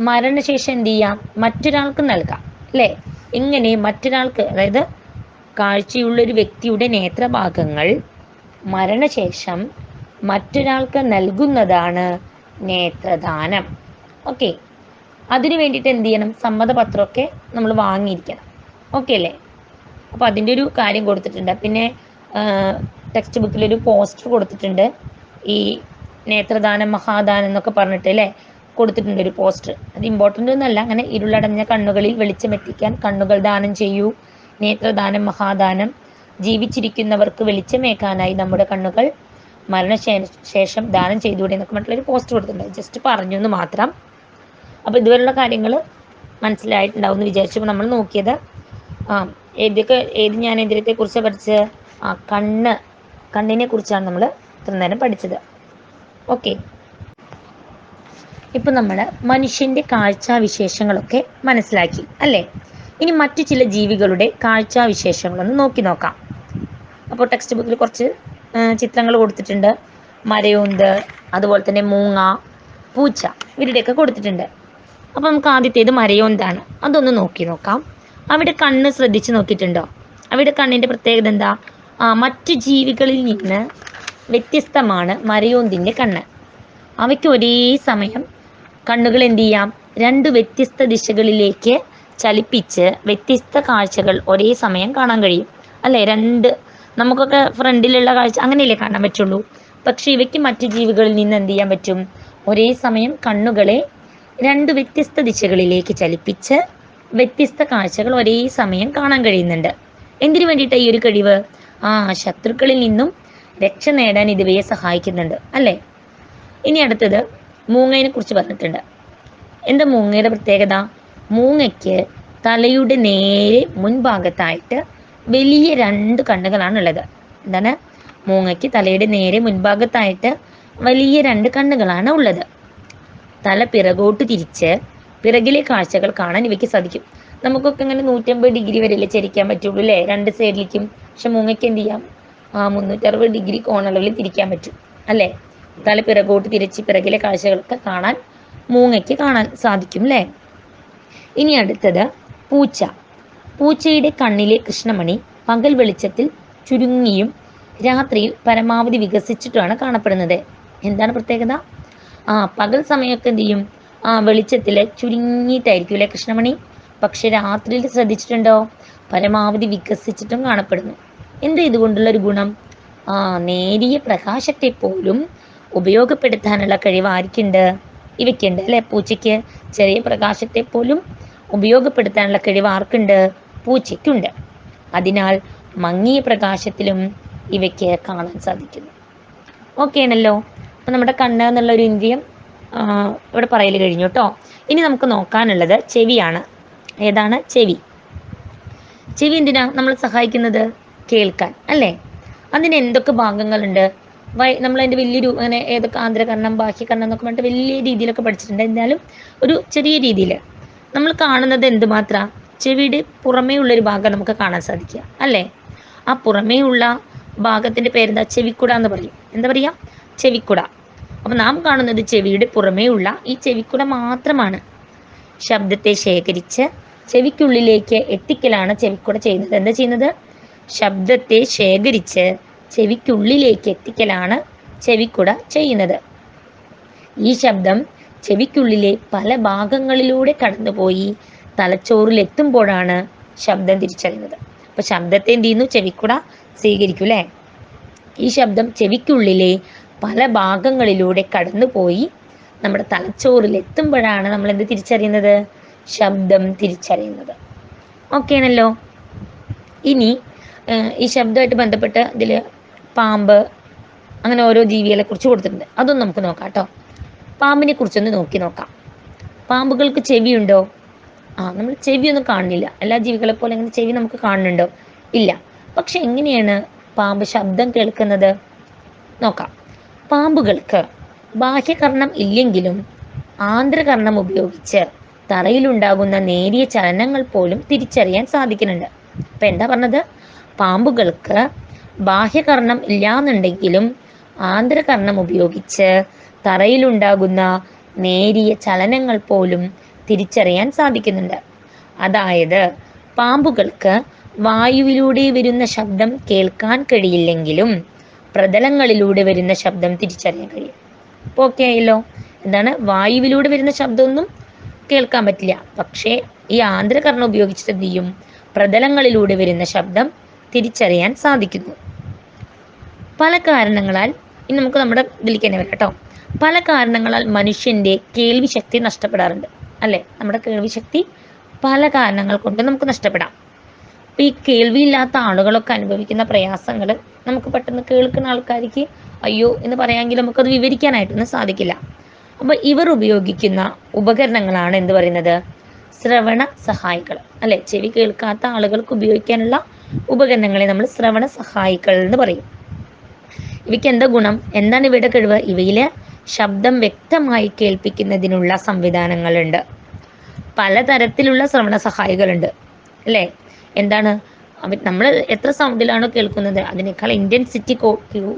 മരണശേഷം എന്ത് ചെയ്യാം? മറ്റൊരാൾക്ക് നൽകാം. അല്ലേ? ഇങ്ങനെ മറ്റൊരാൾക്ക് അതായത് കാഴ്ചയുള്ള ഒരു വ്യക്തിയുടെ നേത്രഭാഗങ്ങൾ മരണശേഷം മറ്റൊരാൾക്ക് നൽകുന്നതാണ് നേത്രദാനം. ഓക്കെ. അതിനു വേണ്ടിയിട്ട് എന്ത് ചെയ്യണം? സമ്മതപത്രമൊക്കെ നമ്മൾ വാങ്ങിയിരിക്കണം. ഓക്കെ അല്ലേ? അപ്പോൾ അതിന്റെ ഒരു കാര്യം കൊടുത്തിട്ടുണ്ട്. പിന്നെ ടെക്സ്റ്റ് ബുക്കിൽ ഒരു പോസ്റ്റർ കൊടുത്തിട്ടുണ്ട്. ഈ നേത്രദാനം മഹാദാനം എന്നൊക്കെ പറഞ്ഞിട്ട് അല്ലേ കൊടുത്തിട്ടുണ്ട് ഒരു പോസ്റ്റർ. അത് ഇമ്പോർട്ടന്റ് ഒന്നല്ല അങ്ങനെ ഇരുളടഞ്ഞ കണ്ണുകളിൽ വെളിച്ചമെത്തിക്കാൻ കണ്ണുകൾ ദാനം ചെയ്യൂ. നേത്രദാനം മഹാദാനം. ജീവിച്ചിരിക്കുന്നവർക്ക് വെളിച്ചമേക്കാനായി നമ്മുടെ കണ്ണുകൾ മരണശേഷം ശേഷം ദാനം ചെയ്തുകൂടെ എന്നൊക്കെ പറഞ്ഞിട്ടുള്ള ഒരു പോസ്റ്റർ കൊടുത്തിട്ടുണ്ട്. ജസ്റ്റ് പറഞ്ഞു എന്ന് മാത്രം. അപ്പോൾ ഇതുവരെയുള്ള കാര്യങ്ങൾ മനസ്സിലായിട്ടുണ്ടാവും എന്ന് വിചാരിച്ചപ്പോൾ നമ്മൾ നോക്കിയത് ആ ഏതൊക്കെ ഏത് ജ്ഞാനേന്ദ്രിയത്തെ കുറിച്ച് പഠിച്ചത്? ആ കണ്ണ്. കണ്ണിനെ കുറിച്ചാണ് നമ്മൾ ഇത്ര നേരം പഠിച്ചത്. ഓക്കെ ഇപ്പം നമ്മൾ മനുഷ്യന്റെ കാഴ്ചാവിശേഷങ്ങളൊക്കെ മനസ്സിലാക്കി അല്ലേ? ഇനി മറ്റു ചില ജീവികളുടെ കാഴ്ചാവിശേഷങ്ങളൊന്ന് നോക്കി നോക്കാം. അപ്പോൾ ടെക്സ്റ്റ് ബുക്കിൽ കുറച്ച് ചിത്രങ്ങൾ കൊടുത്തിട്ടുണ്ട്. മരയുണ്ട് അതുപോലെ തന്നെ മൂങ്ങ പൂച്ച ഇവരുടെയൊക്കെ കൊടുത്തിട്ടുണ്ട്. അപ്പോൾ നമുക്ക് ആദ്യത്തേത് മരയോന്താണ് അതൊന്ന് നോക്കി നോക്കാം. അവിടെ കണ്ണ് ശ്രദ്ധിച്ച് നോക്കിയിട്ടുണ്ടോ? അവിടെ കണ്ണിന്റെ പ്രത്യേകത എന്താ? മറ്റു ജീവികളിൽ നിന്ന് വ്യത്യസ്തമാണ് മരയോന്തിന്റെ കണ്ണ്. അവയ്ക്ക് ഒരേ സമയം കണ്ണുകൾ എന്ത് ചെയ്യാം? രണ്ട് വ്യത്യസ്ത ദിശകളിലേക്ക് ചലിപ്പിച്ച് വ്യത്യസ്ത കാഴ്ചകൾ ഒരേ സമയം കാണാൻ കഴിയും. അല്ലേ? രണ്ട് നമുക്കൊക്കെ ഫ്രണ്ടിലുള്ള കാഴ്ച അങ്ങനെയല്ലേ കാണാൻ പറ്റുള്ളൂ? പക്ഷേ ഇവയ്ക്ക് മറ്റു ജീവികളിൽ നിന്ന് എന്ത് ചെയ്യാൻ പറ്റും? ഒരേ സമയം കണ്ണുകളെ രണ്ട് വ്യത്യസ്ത ദിശകളിലേക്ക് ചലിപ്പിച്ച് വ്യത്യസ്ത കാഴ്ചകൾ ഒരേ സമയം കാണാൻ കഴിയുന്നുണ്ട്. എന്തിനു വേണ്ടിയിട്ടാണ് ഈ ഒരു കഴിവ്? ആ ശത്രുക്കളിൽ നിന്നും രക്ഷ നേടാൻ ഇത് ഇവയെ സഹായിക്കുന്നുണ്ട് അല്ലേ? ഇനി അടുത്തത് മൂങ്ങയെ കുറിച്ച് പറഞ്ഞിട്ടുണ്ട്. എന്താ മൂങ്ങയുടെ പ്രത്യേകത? മൂങ്ങയ്ക്ക് തലയുടെ നേരെ മുൻഭാഗത്തായിട്ട് വലിയ രണ്ട് കണ്ണുകളാണ് ഉള്ളത് എന്താണ്? മൂങ്ങയ്ക്ക് തലയുടെ നേരെ മുൻഭാഗത്തായിട്ട് വലിയ രണ്ട് കണ്ണുകളാണ് ഉള്ളത്. തല പിറകോട്ട് തിരിച്ച് പിറകിലെ കാഴ്ചകൾ കാണാൻ ഇവയ്ക്ക് സാധിക്കും. നമുക്കൊക്കെ ഇങ്ങനെ നൂറ്റമ്പത് ഡിഗ്രി വരെയല്ലേ ചരിക്കാൻ പറ്റുള്ളൂ അല്ലേ? രണ്ട് സൈഡിലേക്കും പക്ഷെ മൂങ്ങയ്ക്ക് എന്ത് ചെയ്യാം? മുന്നൂറ്ററുപത് ഡിഗ്രി കോണളവിൽ തിരിക്കാൻ പറ്റും അല്ലേ? തല പിറകോട്ട് തിരിച്ച് പിറകിലെ കാഴ്ചകളൊക്കെ കാണാൻ മൂങ്ങയ്ക്ക് കാണാൻ സാധിക്കും അല്ലേ? ഇനി അടുത്തത് പൂച്ച. പൂച്ചയുടെ കണ്ണിലെ കൃഷ്ണമണി പകൽ വെളിച്ചത്തിൽ ചുരുങ്ങിയും രാത്രിയിൽ പരമാവധി വികസിച്ചിട്ടുമാണ് കാണപ്പെടുന്നത്. എന്താണ് പ്രത്യേകത? ആ പകൽ സമയമൊക്കെ എന്ത് ചെയ്യും? ആ വെളിച്ചത്തിൽ ചുരുങ്ങിയിട്ടായിരിക്കും അല്ലേ കൃഷ്ണമണി? പക്ഷെ രാത്രിയിൽ ശ്രദ്ധിച്ചിട്ടുണ്ടോ? പരമാവധി വികസിച്ചിട്ടും കാണപ്പെടുന്നു. എന്ത് ഇതുകൊണ്ടുള്ള ഒരു ഗുണം? ആ നേരിയ പ്രകാശത്തെ പോലും ഉപയോഗപ്പെടുത്താനുള്ള കഴിവ് ആർക്കുണ്ട് ഇവയ്ക്കുണ്ട് അല്ലെ പൂച്ചയ്ക്ക്? ചെറിയ പ്രകാശത്തെ പോലും ഉപയോഗപ്പെടുത്താനുള്ള കഴിവ് ആർക്കുണ്ട് പൂച്ചയ്ക്കുണ്ട്. അതിനാൽ മങ്ങിയ പ്രകാശത്തിലും ഇവയ്ക്ക് കാണാൻ സാധിക്കുന്നു. ഓക്കെ ആണല്ലോ. അപ്പം നമ്മുടെ കണ്ണ് എന്നുള്ള ഒരു ഇന്ദ്രിയം ഇവിടെ പറയൽ കഴിഞ്ഞു കേട്ടോ ഇനി നമുക്ക് നോക്കാനുള്ളത് ചെവിയാണ്. ഏതാണ്? ചെവി. ചെവി എന്തിനാ നമ്മൾ സഹായിക്കുന്നത്? കേൾക്കാൻ അല്ലേ? അതിന് എന്തൊക്കെ ഭാഗങ്ങളുണ്ട്? വൈ നമ്മൾ അതിന്റെ വലിയൊരു അങ്ങനെ ഏതൊക്കെ ആന്തരകർണം ബാഹ്യകരണം എന്നൊക്കെ പറഞ്ഞിട്ട് വലിയ രീതിയിലൊക്കെ പഠിച്ചിട്ടുണ്ട്. എന്നാലും ഒരു ചെറിയ രീതിയിൽ നമ്മൾ കാണുന്നത് എന്തുമാത്രം? ചെവിയുടെ പുറമേ ഉള്ളൊരു ഭാഗം നമുക്ക് കാണാൻ സാധിക്കുക അല്ലേ? ആ പുറമേ ഉള്ള ഭാഗത്തിന്റെ പേരെന്താ? ചെവിക്കുട എന്ന് പറയും. എന്താ പറയുക ചെവിക്കുട. അപ്പം നാം കാണുന്നത് ചെവിയുടെ പുറമേ ഉള്ള ഈ ചെവിക്കുട മാത്രമാണ് ശബ്ദത്തെ ശേഖരിച്ച് ചെവിക്കുള്ളിലേക്ക് എത്തിക്കലാണ് ചെവിക്കുട ചെയ്യുന്നത്. എന്താ ചെയ്യുന്നത്? ശബ്ദത്തെ ശേഖരിച്ച് ചെവിക്കുള്ളിലേക്ക് എത്തിക്കലാണ് ചെവിക്കുട ചെയ്യുന്നത്. ഈ ശബ്ദം ചെവിക്കുള്ളിലെ പല ഭാഗങ്ങളിലൂടെ കടന്നുപോയി തലച്ചോറിലെത്തുമ്പോഴാണ് ശബ്ദം തിരിച്ചറിയുന്നത്. അപ്പൊ ശബ്ദത്തെ എന്ത് ചെയ്യുന്നു? ചെവിക്കുട സ്വീകരിക്കും അല്ലേ? ഈ ശബ്ദം ചെവിക്കുള്ളിലെ പല ഭാഗങ്ങളിലൂടെ കടന്നുപോയി നമ്മുടെ തലച്ചോറിൽ എത്തുമ്പോഴാണ് നമ്മൾ എന്ത് തിരിച്ചറിയുന്നത്? ശബ്ദം തിരിച്ചറിയുന്നത്. ഓക്കെ ആണല്ലോ ഇനി ഈ ശബ്ദമായിട്ട് ബന്ധപ്പെട്ട് ഇതിൽ പാമ്പ് അങ്ങനെ ഓരോ ജീവികളെ കുറിച്ച് കൊടുത്തിട്ടുണ്ട്. അതൊന്നും നമുക്ക് നോക്കാം കേട്ടോ. പാമ്പിനെ കുറിച്ചൊന്ന് നോക്കി നോക്കാം. പാമ്പുകൾക്ക് ചെവിയുണ്ടോ? ആ നമ്മൾ ചെവിയൊന്നും കാണുന്നില്ല. എല്ലാ ജീവികളെ പോലെ അങ്ങനെ ചെവി നമുക്ക് കാണുന്നുണ്ടോ? ഇല്ല. പക്ഷെ എങ്ങനെയാണ് പാമ്പ് ശബ്ദം കേൾക്കുന്നത്? നോക്കാം. പാമ്പുകൾക്ക് ബാഹ്യകർണം ഇല്ലെങ്കിലും ആന്തരകർണം ഉപയോഗിച്ച് തറയിലുണ്ടാകുന്ന നേരിയ ചലനങ്ങൾ പോലും തിരിച്ചറിയാൻ സാധിക്കുന്നുണ്ട്. അപ്പൊ എന്താ പറഞ്ഞത്? പാമ്പുകൾക്ക് ബാഹ്യകർണം ഇല്ലാന്നുണ്ടെങ്കിലും ആന്തരകർണം ഉപയോഗിച്ച് തറയിലുണ്ടാകുന്ന നേരിയ ചലനങ്ങൾ പോലും തിരിച്ചറിയാൻ സാധിക്കുന്നുണ്ട്. അതായത് പാമ്പുകൾക്ക് വായുവിലൂടെ വരുന്ന ശബ്ദം കേൾക്കാൻ കഴിയില്ലെങ്കിലും പ്രതലങ്ങളിലൂടെ വരുന്ന ശബ്ദം തിരിച്ചറിയാൻ കഴിയും. അപ്പോൾ ഓക്കെ ആയല്ലോ. എന്താണ്? വായുവിലൂടെ വരുന്ന ശബ്ദമൊന്നും കേൾക്കാൻ പറ്റില്ല. പക്ഷേ ഈ ആന്തരകർണം ഉപയോഗിച്ചിട്ട് എന്ത് ചെയ്യും? പ്രതലങ്ങളിലൂടെ വരുന്ന ശബ്ദം തിരിച്ചറിയാൻ സാധിക്കുന്നു. പല കാരണങ്ങളാൽ ഇനി നമുക്ക് നമ്മുടെ ഇതിലേക്ക് തന്നെ വരാം കേട്ടോ. പല കാരണങ്ങളാൽ മനുഷ്യന്റെ കേൾവി ശക്തി നഷ്ടപ്പെടാറുണ്ട് അല്ലേ? നമ്മുടെ കേൾവി ശക്തി പല കാരണങ്ങൾ കൊണ്ട് നമുക്ക് നഷ്ടപ്പെടാം. അപ്പൊ ഈ കേൾവിയില്ലാത്ത ആളുകളൊക്കെ അനുഭവിക്കുന്ന പ്രയാസങ്ങൾ നമുക്ക് പെട്ടെന്ന് കേൾക്കുന്ന ആൾക്കാർക്ക് അയ്യോ എന്ന് പറയാമെങ്കിൽ നമുക്കത് വിവരിക്കാനായിട്ടൊന്നും സാധിക്കില്ല. അപ്പൊ ഇവർ ഉപയോഗിക്കുന്ന ഉപകരണങ്ങളാണ് എന്ത് പറയുന്നത്? ശ്രവണ സഹായികൾ അല്ലെ? ചെവി കേൾക്കാത്ത ആളുകൾക്ക് ഉപയോഗിക്കാനുള്ള ഉപകരണങ്ങളെ നമ്മൾ ശ്രവണ സഹായികൾ എന്ന് പറയും. ഇവയ്ക്ക് എന്താ ഗുണം? എന്താണ് ഇവയുടെ കഴിവ്? ഇവയിലെ ശബ്ദം വ്യക്തമായി കേൾപ്പിക്കുന്നതിനുള്ള സംവിധാനങ്ങളുണ്ട്. പലതരത്തിലുള്ള ശ്രവണ സഹായികളുണ്ട്. അല്ലേ? എന്താണ്? നമ്മൾ എത്ര സൗണ്ടിലാണോ കേൾക്കുന്നത് അതിനേക്കാൾ ഇന്റൻസിറ്റി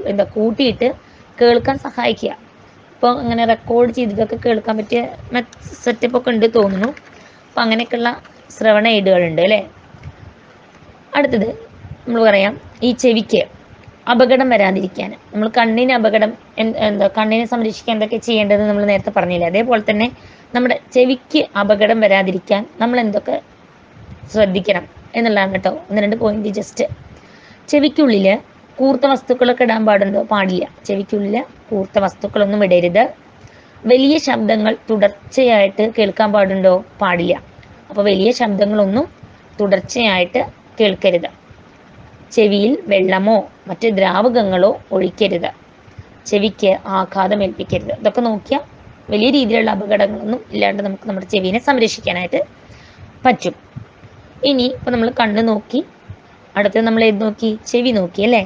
എന്താ കൂട്ടിയിട്ട് കേൾക്കാൻ സഹായിക്കുക. ഇപ്പോൾ അങ്ങനെ റെക്കോർഡ് ചെയ്തിട്ടൊക്കെ കേൾക്കാൻ പറ്റിയ സെറ്റപ്പ് ഒക്കെ ഉണ്ട് തോന്നുന്നു. അപ്പം അങ്ങനെയൊക്കെയുള്ള ശ്രവണ എയ്ഡുകളുണ്ട് അല്ലേ? അടുത്തത് നമ്മൾ പറയാം ഈ ചെവിക്ക് അപകടം വരാതിരിക്കാൻ. നമ്മൾ കണ്ണിന് അപകടം എന്താ കണ്ണിനെ സംരക്ഷിക്കാൻ എന്തൊക്കെ ചെയ്യേണ്ടത് നമ്മൾ നേരത്തെ പറഞ്ഞില്ലേ? അതേപോലെ തന്നെ നമ്മുടെ ചെവിക്ക് അപകടം വരാതിരിക്കാൻ നമ്മൾ എന്തൊക്കെ ശ്രദ്ധിക്കണം എന്നുള്ളതാണ് കേട്ടോ. ഒന്ന് രണ്ട് പോയിന്റ് ജസ്റ്റ് ചെവിക്കുള്ളിൽ കൂർത്ത വസ്തുക്കളൊക്കെ ഇടാൻ പാടുണ്ടോ? പാടില്ല. ചെവിക്കുള്ളിൽ കൂർത്ത വസ്തുക്കളൊന്നും ഇടരുത്. വലിയ ശബ്ദങ്ങൾ തുടർച്ചയായിട്ട് കേൾക്കാൻ പാടുണ്ടോ? പാടില്ല. അപ്പോൾ വലിയ ശബ്ദങ്ങളൊന്നും തുടർച്ചയായിട്ട് കേൾക്കരുത്. ചെവിയിൽ വെള്ളമോ മറ്റ് ദ്രാവകങ്ങളോ ഒഴിക്കരുത്. ചെവിക്ക് ആഘാതം ഏൽപ്പിക്കരുത്. ഇതൊക്കെ നോക്കിയാൽ വലിയ രീതിയിലുള്ള അപകടങ്ങളൊന്നും ഇല്ലാണ്ട് നമുക്ക് നമ്മുടെ ചെവിനെ സംരക്ഷിക്കാനായിട്ട് പറ്റും. ഇനി ഇപ്പൊ നമ്മൾ കണ്ണ് നോക്കി അടുത്തത് നമ്മൾ ഏത് നോക്കി? ചെവി നോക്കി അല്ലേ?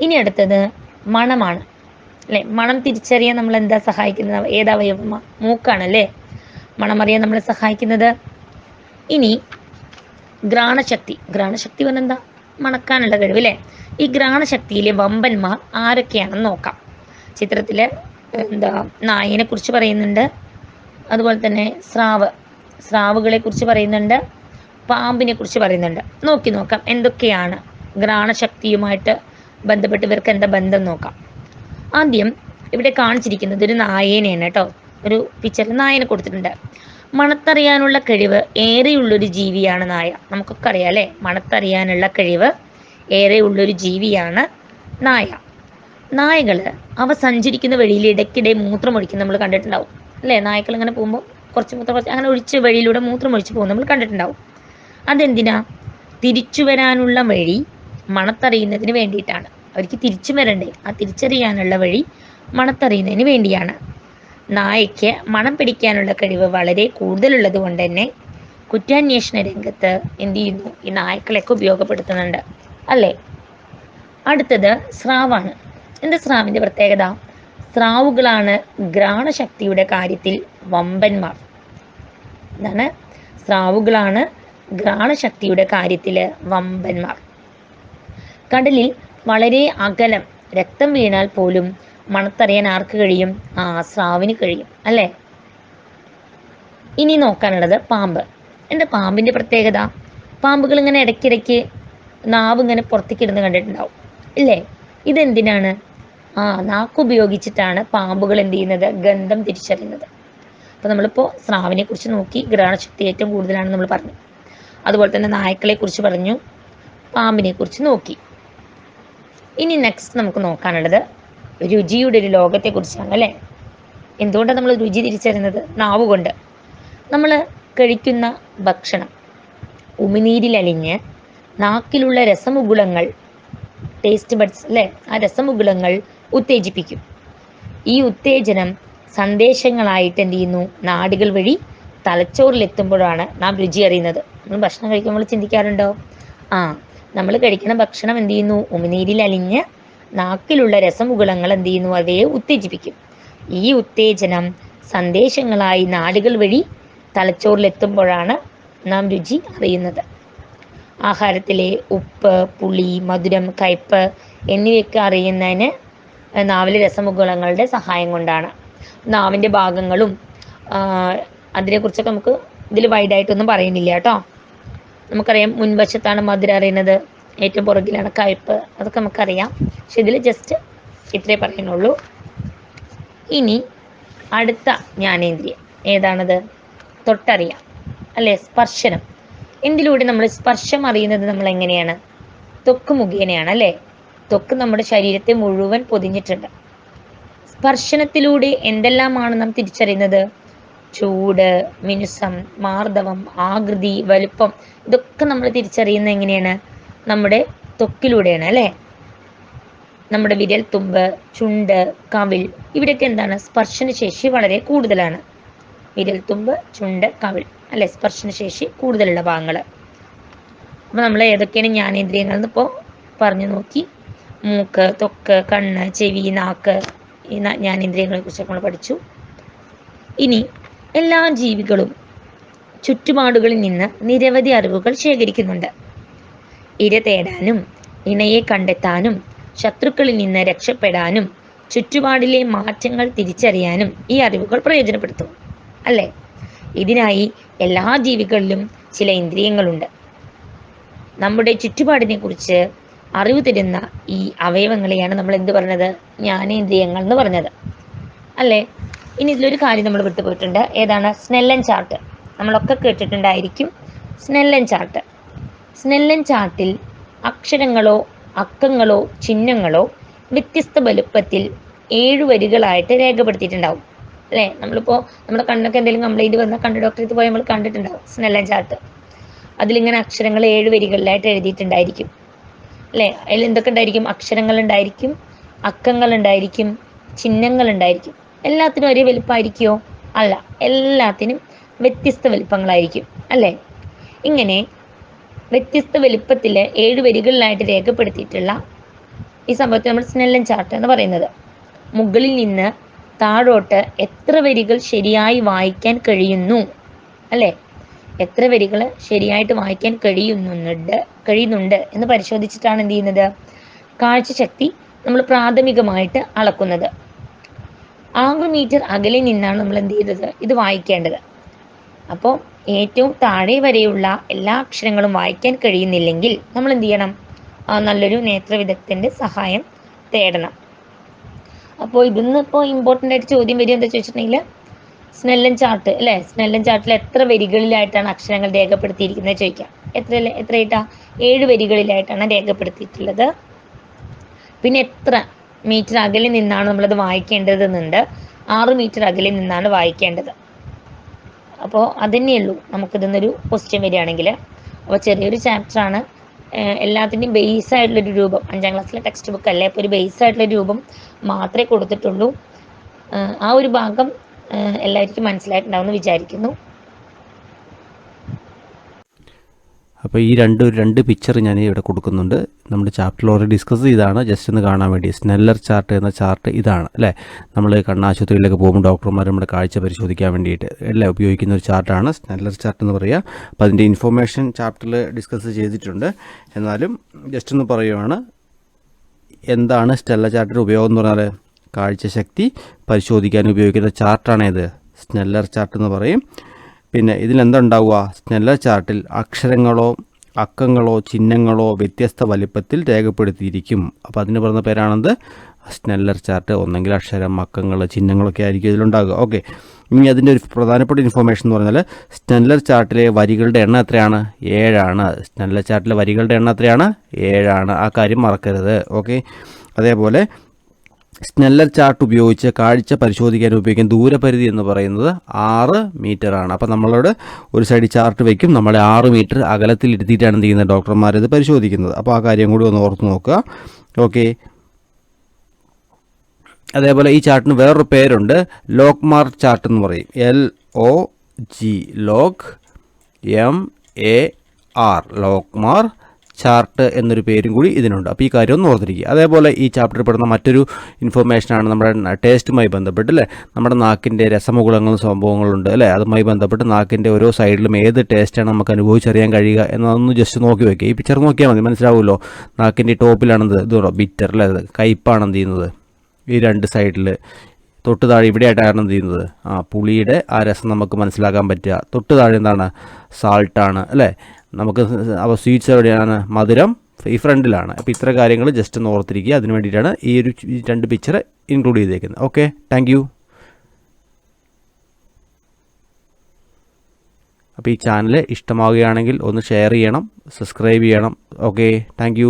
ഇനി അടുത്തത് മണമാണ്. അല്ലേ? മണം തിരിച്ചറിയാൻ നമ്മൾ എന്താ സഹായിക്കുന്നത്? ഏതവയവ മൂക്കാണല്ലേ മണമറിയാൻ നമ്മളെ സഹായിക്കുന്നത്? ഇനി ഘ്രാണശക്തി ഗ്രാണശക്തി പറഞ്ഞെന്താ മണക്കാനുള്ള കഴിവ് അല്ലേ ഈ ഘ്രാണശക്തിയിലെ വമ്പന്മാർ ആരൊക്കെയാണെന്ന് നോക്കാം. ചിത്രത്തിൽ എന്താ നായനെ കുറിച്ച് പറയുന്നുണ്ട്. അതുപോലെ തന്നെ സ്രാവ്. സ്രാവുകളെ കുറിച്ച് പറയുന്നുണ്ട്. പാമ്പിനെ കുറിച്ച് പറയുന്നുണ്ട്. നോക്കി നോക്കാം എന്തൊക്കെയാണ് ഗ്രാണശക്തിയുമായിട്ട് ബന്ധപ്പെട്ട് ഇവർക്ക് എന്താ ബന്ധം നോക്കാം. ആദ്യം ഇവിടെ കാണിച്ചിരിക്കുന്നത് ഒരു നായേനെയാണ് കേട്ടോ. ഒരു പിക്ചറിൽ നായനെ കൊടുത്തിട്ടുണ്ട്. മണത്തറിയാനുള്ള കഴിവ് ഏറെയുള്ളൊരു ജീവിയാണ് നായ. നമുക്കൊക്കെ അറിയാം അല്ലേ? മണത്തറിയാനുള്ള കഴിവ് ഏറെയുള്ളൊരു ജീവിയാണ് നായ. നായകൾ അവ സഞ്ചരിക്കുന്ന വഴിയിൽ ഇടയ്ക്കിടെ മൂത്രമൊഴിക്കുന്നത് നമ്മൾ കണ്ടിട്ടുണ്ടാവും. അല്ലേ? നായ്ക്കൾ ഇങ്ങനെ പോകുമ്പോൾ കുറച്ച് മൂത്രം കുറച്ച് അങ്ങനെ ഒഴിച്ച് വഴിയിലൂടെ മൂത്രമൊഴിച്ച് പോകുന്നത് നമ്മൾ കണ്ടിട്ടുണ്ടാവും. അതെന്തിനാ? തിരിച്ചു വരാനുള്ള വഴി മണത്തറിയുന്നതിന് വേണ്ടിയിട്ടാണ്. അവർക്ക് തിരിച്ചു വരണ്ടേ? ആ തിരിച്ചറിയാനുള്ള വഴി മണത്തറിയുന്നതിന് വേണ്ടിയാണ്. നായയ്ക്ക് മണം പിടിക്കാനുള്ള കഴിവ് വളരെ കൂടുതലുള്ളത് കൊണ്ട് തന്നെ കുറ്റാന്വേഷണ രംഗത്ത് എന്ത് ചെയ്യുന്നു? ഈ നായ്ക്കളെയൊക്കെ ഉപയോഗപ്പെടുത്തുന്നുണ്ട്. അല്ലേ? അടുത്തത് സ്രാവാണ്. എന്ത് സ്രാവിന്റെ പ്രത്യേകത? സ്രാവുകളാണ് ഘ്രാണശക്തിയുടെ കാര്യത്തിൽ വമ്പന്മാർ. എന്താണ് സ്രാവുകളാണ് ഘ്രാണശക്തിയുടെ കാര്യത്തിൽ വമ്പന്മാർ. കടലിൽ വളരെ അകലം രക്തം വീണാൽ പോലും മണത്തറിയാൻ ആർക്ക് കഴിയും? ആ സ്രാവിന് കഴിയും അല്ലേ? ഇനി നോക്കാനുള്ളത് പാമ്പ്. എന്താ പാമ്പിന്റെ പ്രത്യേകത? പാമ്പുകൾ ഇങ്ങനെ ഇടയ്ക്കിടയ്ക്ക് നാവ് ഇങ്ങനെ പുറത്തേക്ക് ഇടുന്ന കണ്ടിട്ടുണ്ടാവും ഇല്ലേ? ഇതെന്തിനാണ്? ആ നാക്ക് ഉപയോഗിച്ചിട്ടാണ് പാമ്പുകൾ എന്ത് ചെയ്യുന്നത്? ഗന്ധം തിരിച്ചറിയുന്നത്. അപ്പോൾ നമ്മളിപ്പോൾ സ്രാവിനെ കുറിച്ച് നോക്കി ഗ്രഹണശക്തി ഏറ്റവും കൂടുതലാണ് നമ്മൾ പറഞ്ഞു. അതുപോലെ തന്നെ നായ്ക്കളെ കുറിച്ച് പറഞ്ഞു പാമ്പിനെ കുറിച്ച് നോക്കി. ഇനി നെക്സ്റ്റ് നമുക്ക് നോക്കാനുള്ളത് രുചിയുടെ ഒരു ലോകത്തെക്കുറിച്ചാണ് അല്ലേ? എന്തുകൊണ്ടാണ് നമ്മൾ രുചി തിരിച്ചറിയുന്നത്? നാവ് കൊണ്ട്. നമ്മൾ കഴിക്കുന്ന ഭക്ഷണം ഉമിനീരിലലിഞ്ഞ് നാക്കിലുള്ള രസമുകുളങ്ങൾ ടേസ്റ്റ് ബഡ്സ് അല്ലേ? ആ രസമുകുളങ്ങൾ ഉത്തേജിപ്പിക്കും. ഈ ഉത്തേജനം സന്ദേശങ്ങളായിട്ട് എന്ത് ചെയ്യുന്നു? നാടുകൾ വഴി തലച്ചോറിലെത്തുമ്പോഴാണ് നാം രുചി അറിയുന്നത്. നമ്മൾ ഭക്ഷണം കഴിക്കുമ്പോൾ ചിന്തിക്കാറുണ്ടോ? ആ നമ്മൾ കഴിക്കുന്ന ഭക്ഷണം എന്ത് ചെയ്യുന്നു? ഉമിനീരിൽ അലിഞ്ഞ് നാക്കിലുള്ള രസമുകുളങ്ങൾ എന്ത് ചെയ്യുന്നു? അവയെ ഉത്തേജിപ്പിക്കും. ഈ ഉത്തേജനം സന്ദേശങ്ങളായി നാടുകൾ വഴി തലച്ചോറിലെത്തുമ്പോഴാണ് നാം രുചി അറിയുന്നത്. ആഹാരത്തിലെ ഉപ്പ് പുളി മധുരം കയ്പ്പ് എന്നിവയൊക്കെ അറിയുന്നതിന് നാവിലെ രസമുകുളങ്ങളുടെ സഹായം കൊണ്ടാണ്. നാവിന്റെ ഭാഗങ്ങളും അതിനെക്കുറിച്ചൊക്കെ നമുക്ക് ഇതിൽ വൈഡായിട്ടൊന്നും പറയുന്നില്ല കേട്ടോ. നമുക്കറിയാം മുൻവശത്താണ് മധുരം അറിയുന്നത്. ഏറ്റവും പുറകിലാണ് കയ്പ് അതൊക്കെ നമുക്കറിയാം. പക്ഷെ ഇതിൽ ജസ്റ്റ് ഇത്രേ പറയുന്നുള്ളൂ. ഇനി അടുത്ത ജ്ഞാനേന്ദ്രിയം. ഏതാണത്? തൊട്ടറിയാം. അല്ലേ? സ്പർശനം. എന്തിലൂടെ നമ്മൾ സ്പർശം അറിയുന്നത് നമ്മൾ എങ്ങനെയാണ്? ത്വക്ക് മുഖേനയാണ് അല്ലേ? ത്വക്ക് നമ്മുടെ ശരീരത്തെ മുഴുവൻ പൊതിഞ്ഞിട്ടുണ്ട്. സ്പർശനത്തിലൂടെ എന്തെല്ലാമാണ് നാം തിരിച്ചറിയുന്നത്? ചൂട് മിനുസം മാർദ്ദവം ആകൃതി വലുപ്പം. ഇതൊക്കെ നമ്മൾ തിരിച്ചറിയുന്നത് എങ്ങനെയാണ്? നമ്മുടെ ത്വക്കിലൂടെയാണ് അല്ലേ? നമ്മുടെ വിരൽ തുമ്പ് ചുണ്ട് കവിൾ ഇവിടെയൊക്കെ എന്താണ്? സ്പർശനശേഷി വളരെ കൂടുതലാണ്. വിരൽ തുമ്പ് ചുണ്ട് കവിൾ അല്ലെ? സ്പർശനശേഷി കൂടുതലുള്ള ഭാഗങ്ങൾ അപ്പോൾ നമ്മൾ ഏതൊക്കെയാണ് ജ്ഞാനേന്ദ്രിയങ്ങൾ എന്നിപ്പോൾ പറഞ്ഞു നോക്കി. മൂക്ക് തൊക്ക് കണ്ണ് ചെവി നാക്ക് ഈ ജ്ഞാനേന്ദ്രിയങ്ങളെ കുറിച്ച് നമ്മൾ പഠിച്ചു. ഇനി എല്ലാ ജീവികളും ചുറ്റുപാടുകളിൽ നിന്ന് നിരവധി അറിവുകൾ ശേഖരിക്കുന്നുണ്ട്. ഇര തേടാനും ഇണയെ കണ്ടെത്താനും ശത്രുക്കളിൽ നിന്ന് രക്ഷപ്പെടാനും ചുറ്റുപാടിലെ മാറ്റങ്ങൾ തിരിച്ചറിയാനും ഈ അറിവുകൾ പ്രയോജനപ്പെടുത്തും. അല്ലേ? ഇതിനായി എല്ലാ ജീവികളിലും ചില ഇന്ദ്രിയങ്ങളുണ്ട്. നമ്മുടെ ചുറ്റുപാടിനെ കുറിച്ച് അറിവ് തരുന്ന ഈ അവയവങ്ങളെയാണ് നമ്മൾ എന്ത് പറഞ്ഞത്? ജ്ഞാനേന്ദ്രിയങ്ങൾ എന്ന് പറഞ്ഞത്. അല്ലേ? ഇനി ഇതിലൊരു കാര്യം നമ്മൾ വിട്ടുപോയിട്ടുണ്ട്. ഏതാണ്? Snellen chart. നമ്മളൊക്കെ കേട്ടിട്ടുണ്ടായിരിക്കും സ്നെല്ലൻ ചാർട്ട്. സ്നെല്ലൻ ചാർട്ടിൽ അക്ഷരങ്ങളോ അക്കങ്ങളോ ചിഹ്നങ്ങളോ വ്യത്യസ്ത വലുപ്പത്തിൽ ഏഴ് വരികളായിട്ട് രേഖപ്പെടുത്തിയിട്ടുണ്ടാവും. അല്ലേ? നമ്മളിപ്പോൾ നമ്മുടെ കണ്ണൊക്കെ എന്തെങ്കിലും കംപ്ലൈന്റ് വന്നാൽ കണ്ണ് ഡോക്ടറെ പോയി നമ്മൾ കണ്ടിട്ടുണ്ടാവും സ്നെല്ലൻ ചാർട്ട് അതിലിങ്ങനെ അക്ഷരങ്ങൾ ഏഴ് വരികളിലായിട്ട് എഴുതിയിട്ടുണ്ടായിരിക്കും. അല്ലേ? അതിൽ എന്തൊക്കെ ഉണ്ടായിരിക്കും? അക്ഷരങ്ങൾ ഉണ്ടായിരിക്കും അക്കങ്ങൾ ഉണ്ടായിരിക്കും ചിഹ്നങ്ങൾ ഉണ്ടായിരിക്കും. എല്ലാത്തിനും ഒരേ വലുപ്പമായിരിക്കുമോ അല്ല. എല്ലാത്തിനും വ്യത്യസ്ത വലുപ്പങ്ങളായിരിക്കും. അല്ലേ? ഇങ്ങനെ വ്യത്യസ്ത വലിപ്പത്തിൽ ഏഴ് വരികളിലായിട്ട് രേഖപ്പെടുത്തിയിട്ടുള്ള ഈ സംഭവത്തെ നമ്മൾ സ്നെല്ലൻ ചാർട്ട് എന്ന് പറയുന്നത്. മുകളിൽ നിന്ന് താഴോട്ട് എത്ര വരികൾ ശരിയായി വായിക്കാൻ കഴിയുന്നു? അല്ലേ? എത്ര വരികൾ ശരിയായിട്ട് വായിക്കാൻ കഴിയുന്നുണ്ട് കഴിയുന്നുണ്ട് എന്ന് പരിശോധിച്ചിട്ടാണ് എന്ത് ചെയ്യുന്നത്? കാഴ്ചശക്തി നമ്മൾ പ്രാഥമികമായിട്ട് അളക്കുന്നത്. ആറ് മീറ്റർ അകലെ നിന്നാണ് നമ്മൾ എന്ത് ചെയ്തത് ഇത് വായിക്കേണ്ടത്. അപ്പോൾ ഏറ്റവും താഴെ വരെയുള്ള എല്ലാ അക്ഷരങ്ങളും വായിക്കാൻ കഴിയുന്നില്ലെങ്കിൽ നമ്മൾ എന്ത് ചെയ്യണം? നല്ലൊരു നേത്രവിദഗ്ധന്റെ സഹായം തേടണം. അപ്പോൾ ഇതിന്ന് ഇപ്പോൾ ഇമ്പോർട്ടന്റ് ആയിട്ട് ചോദ്യം വരും എന്താ ചോദിച്ചിട്ടുണ്ടെങ്കിൽ സ്നെല്ലൻ ചാർട്ട് അല്ലേ? സ്നെല്ലൻ ചാർട്ടിൽ എത്ര വരികളിലായിട്ടാണ് അക്ഷരങ്ങൾ രേഖപ്പെടുത്തിയിരിക്കുന്നത് ചോദിക്കാം. എത്ര എത്രയായിട്ടാ? ഏഴ് വരികളിലായിട്ടാണ് രേഖപ്പെടുത്തിയിട്ടുള്ളത്. പിന്നെ എത്ര മീറ്റർ അകലെ നിന്നാണ് നമ്മളത് വായിക്കേണ്ടതെന്നുണ്ട്? ആറ് മീറ്റർ അകലെ നിന്നാണ് വായിക്കേണ്ടത്. അപ്പോൾ അതന്നെ ഉള്ളൂ. നമുക്കിതിന്നൊരു ക്വസ്റ്റ്യൻ വരികയാണെങ്കിൽ. അപ്പോൾ ചെറിയൊരു ചാപ്റ്ററാണ് എല്ലാത്തിന്റെയും ബേസ് ആയിട്ടുള്ളൊരു രൂപം. അഞ്ചാം ക്ലാസ്സിലെ ടെക്സ്റ്റ് ബുക്ക് അല്ലേ? അപ്പോൾ ഒരു ബേസ് ആയിട്ടുള്ള രൂപം മാത്രമേ കൊടുത്തിട്ടുള്ളൂ. ആ ഒരു ഭാഗം എല്ലാവർക്കും മനസ്സിലായിട്ടുണ്ടാവുമെന്ന് വിചാരിക്കുന്നു. അപ്പോൾ ഈ രണ്ട് രണ്ട് പിക്ചർ ഞാൻ ഇവിടെ കൊടുക്കുന്നുണ്ട്. നമ്മുടെ ചാപ്റ്ററിൽ ഓൾറെഡി ഡിസ്കസ് ചെയ്താണ് ജസ്റ്റ് ഒന്ന് കാണാൻ വേണ്ടി. സ്നെല്ലർ ചാർട്ട് എന്ന ചാർട്ട് ഇതാണ് അല്ലേ? നമ്മൾ കണ്ണാശുപത്രിയിലൊക്കെ പോകുമ്പോൾ ഡോക്ടർമാർ നമ്മുടെ കാഴ്ച പരിശോധിക്കാൻ വേണ്ടിയിട്ട് അല്ലേ ഉപയോഗിക്കുന്ന ഒരു ചാർട്ടാണ് സ്നെല്ലർ ചാർട്ട് എന്ന് പറയുക അപ്പോൾ അതിന്റെ ഇൻഫോർമേഷൻ ചാപ്റ്ററിൽ ഡിസ്കസ് ചെയ്തിട്ടുണ്ട്. എന്നാലും ജസ്റ്റ് ഒന്ന് പറയുവാണ്. എന്താണ് സ്റ്റെല്ല ചാർട്ടിന്റെ ഉപയോഗം എന്ന് പറഞ്ഞാൽ കാഴ്ചശക്തി പരിശോധിക്കാൻ ഉപയോഗിക്കുന്ന ചാർട്ടാണേത് സ്നെല്ലർ ചാർട്ട് എന്ന് പറയും. പിന്നെ ഇതിലെന്തുണ്ടാവുക? സ്നെല്ലർ ചാർട്ടിൽ അക്ഷരങ്ങളോ അക്കങ്ങളോ ചിഹ്നങ്ങളോ വ്യത്യസ്ത വലിപ്പത്തിൽ രേഖപ്പെടുത്തിയിരിക്കും. അപ്പോൾ അതിന് പറഞ്ഞ പേരാണെന്ത്? Snellen chart. ഒന്നെങ്കിൽ അക്ഷരം അക്കങ്ങൾ ചിഹ്നങ്ങളൊക്കെ ആയിരിക്കും ഇതിലുണ്ടാകുക ഓക്കെ. ഇനി അതിന്റെ ഒരു പ്രധാനപ്പെട്ട ഇൻഫർമേഷൻ എന്ന് പറഞ്ഞാൽ സ്നെല്ലർ ചാർട്ടിലെ വരികളുടെ എണ്ണം എത്രയാണ്? ഏഴാണ്. സ്നെല്ലർ ചാർട്ടിലെ വരികളുടെ എണ്ണം എത്രയാണ്? ഏഴാണ്. ആ കാര്യം മറക്കരുത്. ഓക്കെ. അതേപോലെ സ്നെല്ലർ ചാർട്ട് ഉപയോഗിച്ച് കാഴ്ച പരിശോധിക്കാൻ ഉപയോഗിക്കുന്ന ദൂരപരിധി എന്ന് പറയുന്നത് ആറ് ആണ്. അപ്പോൾ നമ്മളോട് ഒരു സൈഡ് ചാർട്ട് വയ്ക്കും നമ്മളെ ആറ് മീറ്റർ അകലത്തിൽ ഇരുത്തിയിട്ടാണ് എന്ത് ചെയ്യുന്നത് ഡോക്ടർമാർ ഇത് പരിശോധിക്കുന്നത്. അപ്പോൾ ആ കാര്യം കൂടി ഒന്ന് ഓർത്ത് നോക്കുക. ഓക്കെ അതേപോലെ ഈ ചാർട്ടിന് വേറൊരു പേരുണ്ട്. ലോക്മാർ ചാർട്ട് എന്ന് പറയും. L O G log M A R logMAR chart എന്നൊരു പേരും കൂടി ഇതിനുണ്ട്. അപ്പോൾ ഈ കാര്യം ഒന്ന് ഓർത്തിരിക്കുക. അതേപോലെ ഈ ചാപ്റ്ററിൽ പെടുന്ന മറ്റൊരു ഇൻഫർമേഷനാണ് നമ്മുടെ ടേസ്റ്റുമായി ബന്ധപ്പെട്ട് അല്ലേ? നമ്മുടെ നാക്കിന്റെ രസമുകുളങ്ങളും സംഭവങ്ങളുണ്ട് അല്ലേ? അതുമായി ബന്ധപ്പെട്ട് നാക്കിന്റെ ഓരോ സൈഡിലും ഏത് ടേസ്റ്റാണ് നമുക്ക് അനുഭവിച്ചറിയാൻ കഴിയുക എന്നതൊന്ന് ജസ്റ്റ് നോക്കി വയ്ക്കുക ഈ പിക്ചർ നോക്കിയാൽ മതി മനസ്സിലാവുമല്ലോ? നാക്കിന്റെ ടോപ്പിലാണെന്ത് ഇത് ബിറ്റർ അല്ലേ? അത് കയ്പ്പാണ് എന്ത് ചെയ്യുന്നത്? ഈ രണ്ട് സൈഡിൽ തൊട്ട് താഴെ ഇവിടെയായിട്ടാണ് എന്ത് ചെയ്യുന്നത്? ആ പുളിയുടെ ആ രസം നമുക്ക് മനസ്സിലാക്കാൻ പറ്റുക. തൊട്ട് താഴെ എന്താണ്? സാൾട്ടാണ് അല്ലേ? നമുക്ക് അപ്പോൾ സ്വീറ്റ്സ് എവിടെയാണ്? മധുരം ഈ ഫ്രണ്ടിലാണ്. അപ്പോൾ ഇത്ര കാര്യങ്ങൾ ജസ്റ്റ് ഒന്ന് ഓർത്തിരിക്കുക. അതിന് വേണ്ടിയിട്ടാണ് ഈ ഒരു രണ്ട് പിക്ചർ ഇൻക്ലൂഡ് ചെയ്തേക്കുന്നത്. ഓക്കെ താങ്ക് അപ്പോൾ ഈ ചാനൽ ഇഷ്ടമാവുകയാണെങ്കിൽ ഒന്ന് ഷെയർ ചെയ്യണം സബ്സ്ക്രൈബ് ചെയ്യണം. Okay thank